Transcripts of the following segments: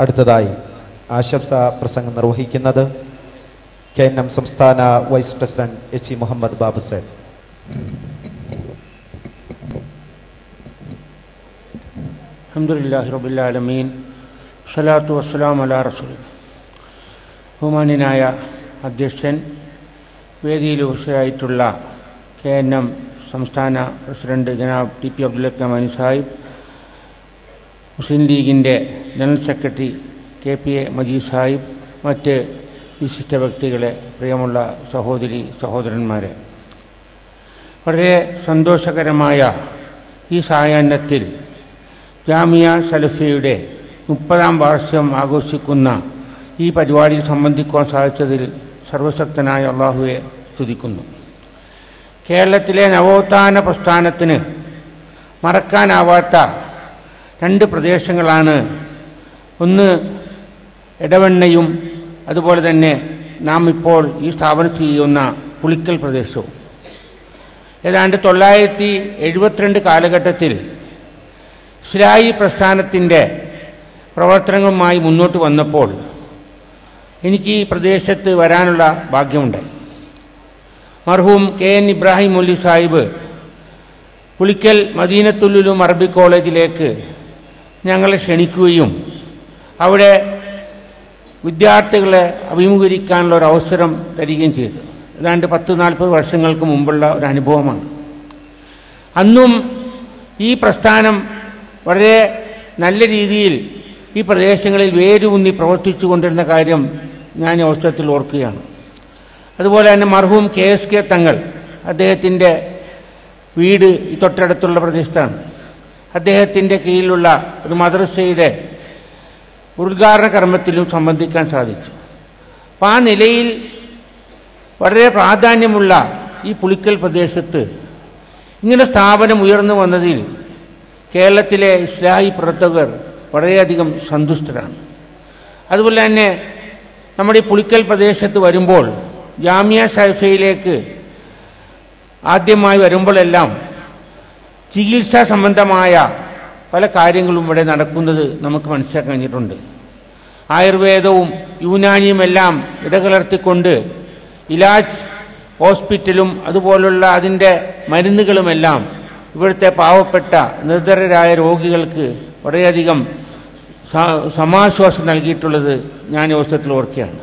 അടുത്തതായി ആശംസ പ്രസംഗം നിർവഹിക്കുന്നത് കെ എൻ എം സംസ്ഥാന vice president H E Muhammad Babu സേൻ അഹമ്മദില്ലാഹി സ്വലാത്തു വസ്സലാം അലാ റസൂൽ ബഹുമാന്യനായ അധ്യക്ഷൻ വേദിയിൽ ഉപസ്ഥയായിട്ടുള്ള കെ എൻ എം സംസ്ഥാന പ്രസിഡന്റ് ജനാബ് ടി പി അബ്ദുൽ അക്കാം സാഹിബ് മുസ്ലിം ലീഗിന്റെ general secretary K P A Majeed Sahib മറ്റ് വിശിഷ്ട വ്യക്തികളെ പ്രിയമുള്ള സഹോദരി സഹോദരന്മാരെ. വളരെ സന്തോഷകരമായ ഈ സായാഹ്നത്തിൽ ജാമിയ സലഫിയുടെ മുപ്പതാം വാർഷികം ആഘോഷിക്കുന്ന ഈ പരിപാടിയിൽ സംബന്ധിക്കുവാൻ സാധിച്ചതിൽ സർവശക്തനായ അള്ളാഹുവെ സ്തുതിക്കുന്നു. കേരളത്തിലെ നവോത്ഥാന പ്രസ്ഥാനത്തിന് മറക്കാനാവാത്ത രണ്ട് പ്രദേശങ്ങളാണ് ഒന്ന് ഇടവെണ്ണയും അതുപോലെ തന്നെ നാം ഇപ്പോൾ ഈ സ്ഥാപനം ചെയ്യുന്ന പുളിക്കൽ പ്രദേശവും. ഏതാണ്ട് തൊള്ളായിരത്തി എഴുപത്തിരണ്ട് കാലഘട്ടത്തിൽ ഇസ്ലായി പ്രസ്ഥാനത്തിന്റെ പ്രവർത്തനങ്ങളുമായി മുന്നോട്ട് വന്നപ്പോൾ എനിക്ക് ഈ പ്രദേശത്ത് വരാനുള്ള ഭാഗ്യമുണ്ടായി. മർഹൂം കെ എൻ ഇബ്രാഹിം മൊല്ലി സാഹിബ് പുളിക്കൽ മദീനത്തുല്ലുലും അറബി കോളേജിലേക്ക് ഞങ്ങളെ ക്ഷണിക്കുകയും അവിടെ വിദ്യാർത്ഥികളെ അഭിമുഖീകരിക്കാനുള്ള ഒരു അവസരം തരികയും ചെയ്തു. ഏതാണ്ട് പത്ത് നാൽപ്പത് വർഷങ്ങൾക്ക് മുമ്പുള്ള ഒരു അനുഭവമാണ്. അന്നും ഈ പ്രസ്ഥാനം വളരെ നല്ല രീതിയിൽ ഈ പ്രദേശങ്ങളിൽ വേരൂന്നി പ്രവർത്തിച്ചു കൊണ്ടിരുന്ന കാര്യം ഞാൻ ഈ അവസരത്തിൽ ഓർക്കുകയാണ്. അതുപോലെ തന്നെ മർഹൂം കെ എസ് കെ തങ്ങൾ അദ്ദേഹത്തിന്റെ വീട് തൊട്ടടുത്തുള്ള പ്രദേശത്താണ്. അദ്ദേഹത്തിന്റെ കീഴിലുള്ള ഒരു മദ്രസയുടെ ഉദ്ഘാടന കർമ്മത്തിലും സംബന്ധിക്കാൻ സാധിച്ചു. അപ്പം ആ നിലയിൽ വളരെ പ്രാധാന്യമുള്ള ഈ പുളിക്കൽ പ്രദേശത്ത് ഇങ്ങനെ സ്ഥാപനം ഉയർന്നു വന്നതിൽ കേരളത്തിലെ ഇസ്ലാഹി പ്രവർത്തകർ വളരെയധികം സന്തുഷ്ടരാണ്. അതുപോലെ തന്നെ നമ്മുടെ ഈ പുളിക്കൽ പ്രദേശത്ത് വരുമ്പോൾ ജാമ്യ സൈഫയിലേക്ക് ആദ്യമായി വരുമ്പോഴെല്ലാം ചികിത്സാ സംബന്ധമായ പല കാര്യങ്ങളും ഇവിടെ നടക്കുന്നത് നമുക്ക് മനസ്സിലാക്കാൻ കഴിഞ്ഞിട്ടുണ്ട്. ആയുർവേദവും യൂനാനിയുമെല്ലാം ഇടകലർത്തിക്കൊണ്ട് ഇലാജ് ഹോസ്പിറ്റലും അതുപോലുള്ള അതിന്റെ മരുന്നുകളുമെല്ലാം ഇവിടുത്തെ പാവപ്പെട്ട നിർധരരായ രോഗികൾക്ക് വളരെയധികം സമാശ്വാസം നൽകിയിട്ടുള്ളത് ഞാൻ ഈ ഓർക്കുകയാണ്.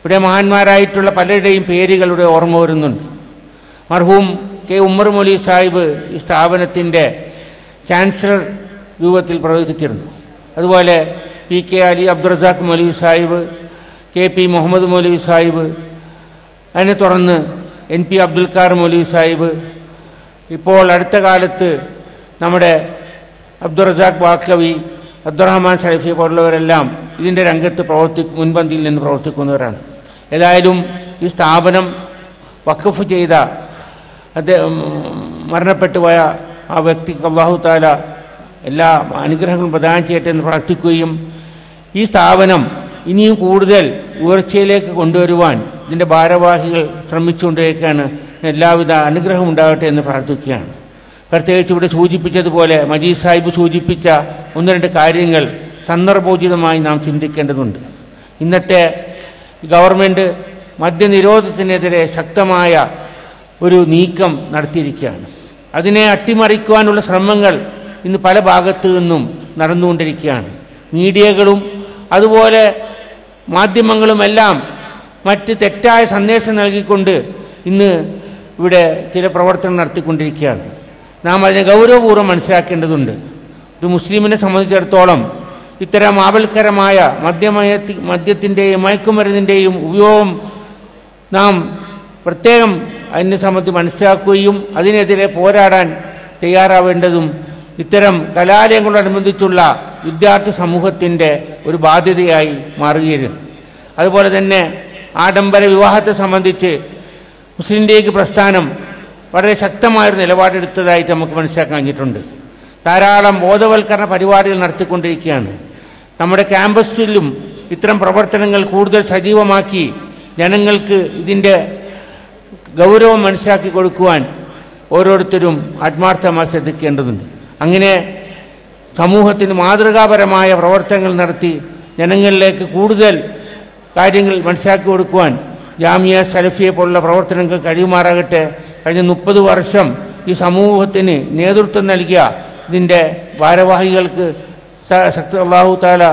ഇവിടെ മഹാന്മാരായിട്ടുള്ള പലരുടെയും പേരുകളുടെ ഓർമ്മ വരുന്നുണ്ട്. മർഹൂം കെ ഉമ്മർ മൊലി സാഹിബ് ഈ സ്ഥാപനത്തിന്റെ ചാൻസലർ രൂപത്തിൽ പ്രവേശിച്ചിരുന്നു അതുപോലെ P K Ali Abdurazak Maulavi Sahib K P Muhammad Maulavi Sahib അതിനെ തുടർന്ന് എൻ പി അബ്ദുൽ ഖാർ മൗലവി സാഹിബ്. ഇപ്പോൾ അടുത്ത കാലത്ത് നമ്മുടെ അബ്ദുറസാഖ് ബാക്കവി അബ്ദുറഹ്മാൻ സലഫി പോലുള്ളവരെല്ലാം ഇതിന്റെ രംഗത്ത് പ്രവർത്തി മുൻപന്തിയിൽ നിന്ന് പ്രവർത്തിക്കുന്നവരാണ്. ഏതായാലും ഈ സ്ഥാപനം വഖഫ് ചെയ്ത അദ്ദേഹം മരണപ്പെട്ടു പോയ ആ വ്യക്തിക്ക് അള്ളാഹു താല എല്ലാ അനുഗ്രഹങ്ങളും പ്രദാനം ചെയ്യട്ടെ എന്ന് പ്രാർത്ഥിക്കുകയും ഈ സ്ഥാപനം ഇനിയും കൂടുതൽ ഉയർച്ചയിലേക്ക് കൊണ്ടുവരുവാൻ ഇതിന്റെ ഭാരവാഹികൾ ശ്രമിച്ചുകൊണ്ടിരിക്കുകയാണ് എല്ലാവിധ അനുഗ്രഹം ഉണ്ടാകട്ടെ എന്ന് പ്രാർത്ഥിക്കുകയാണ്. പ്രത്യേകിച്ച് ഇവിടെ സൂചിപ്പിച്ചതുപോലെ മജീദ് സാഹിബ് സൂചിപ്പിച്ച ഒന്ന് രണ്ട് കാര്യങ്ങൾ സന്ദർഭോചിതമായി നാം ചിന്തിക്കേണ്ടതുണ്ട്. ഇന്നത്തെ ഗവൺമെന്റ് മദ്യനിരോധത്തിനെതിരെ ശക്തമായ ഒരു നീക്കം നടത്തിയിരിക്കുകയാണ്. അതിനെ അട്ടിമറിക്കുവാനുള്ള ശ്രമങ്ങൾ ഇന്ന് പല ഭാഗത്തു നിന്നും നടന്നുകൊണ്ടിരിക്കുകയാണ്. മീഡിയകളും അതുപോലെ മാധ്യമങ്ങളുമെല്ലാം മറ്റ് തെറ്റായ സന്ദേശം നൽകിക്കൊണ്ട് ഇന്ന് ഇവിടെ ചില പ്രവർത്തനം നടത്തിക്കൊണ്ടിരിക്കുകയാണ്. നാം അതിനെ ഗൗരവപൂർവം മനസ്സിലാക്കേണ്ടതുണ്ട്. ഒരു മുസ്ലിമിനെ സംബന്ധിച്ചിടത്തോളം ഇത്തരം ആപൽക്കരമായ മദ്യമയ മദ്യത്തിന്റെയും മയക്കുമരുന്നിന്റെയും ഉപയോഗം നാം പ്രത്യേകം അതിനെ സംബന്ധിച്ച് മനസ്സിലാക്കുകയും അതിനെതിരെ പോരാടാൻ തയ്യാറാവേണ്ടതും ഇത്തരം കലാലയങ്ങളോടനുബന്ധിച്ചുള്ള വിദ്യാർത്ഥി സമൂഹത്തിന്റെ ഒരു ബാധ്യതയായി മാറുകയിരുന്നു അതുപോലെ തന്നെ ആഡംബര വിവാഹത്തെ സംബന്ധിച്ച് മുസ്ലിം ലീഗ് പ്രസ്ഥാനം വളരെ ശക്തമായൊരു നിലപാടെടുത്തതായിട്ട് നമുക്ക് മനസ്സിലാക്കാൻ കഴിഞ്ഞിട്ടുണ്ട്. ധാരാളം ബോധവൽക്കരണ പരിപാടികൾ നടത്തിക്കൊണ്ടിരിക്കുകയാണ്. നമ്മുടെ ക്യാമ്പസിലും ഇത്തരം പ്രവർത്തനങ്ങൾ കൂടുതൽ സജീവമാക്കി ജനങ്ങൾക്ക് ഇതിന്റെ ഗൗരവം മനസ്സിലാക്കി കൊടുക്കുവാൻ ഓരോരുത്തരും ആത്മാർത്ഥമായി ശ്രദ്ധിക്കേണ്ടതുണ്ട്. അങ്ങനെ സമൂഹത്തിന് മാതൃകാപരമായ പ്രവർത്തനങ്ങൾ നടത്തി ജനങ്ങളിലേക്ക് കൂടുതൽ കാര്യങ്ങൾ മനസ്സിലാക്കി കൊടുക്കുവാൻ ജാമിയ സലഫിയെ പോലുള്ള പ്രവർത്തനങ്ങൾ കഴിയുമാറാകട്ടെ. കഴിഞ്ഞ മുപ്പത് വർഷം ഈ സമൂഹത്തിന് നേതൃത്വം നൽകിയ ഇതിന്റെ ഭാരവാഹികൾക്ക് ശക്തി അള്ളാഹു താല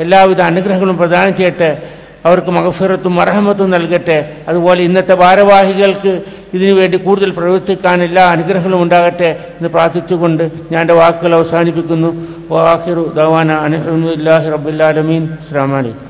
എല്ലാവിധ അനുഗ്രഹങ്ങളും പ്രദാനം ചെയ്യട്ടെ. അവർക്ക് മഹഫിറത്തും അർഹമത്തും നൽകട്ടെ. അതുപോലെ ഇന്നത്തെ ഭാരവാഹികൾക്ക് ഇതിനു വേണ്ടി കൂടുതൽ പ്രവർത്തിക്കാൻ എല്ലാ അനുഗ്രഹങ്ങളും ഉണ്ടാകട്ടെ എന്ന് പ്രാർത്ഥിച്ചുകൊണ്ട് ഞാൻ എന്റെ വാക്കുകൾ അവസാനിപ്പിക്കുന്നു. വാഹിറു ദവാന അലഹമുല്ലാഹി റബുല്ലാലമീൻ അസ്സാം വലൈക്കും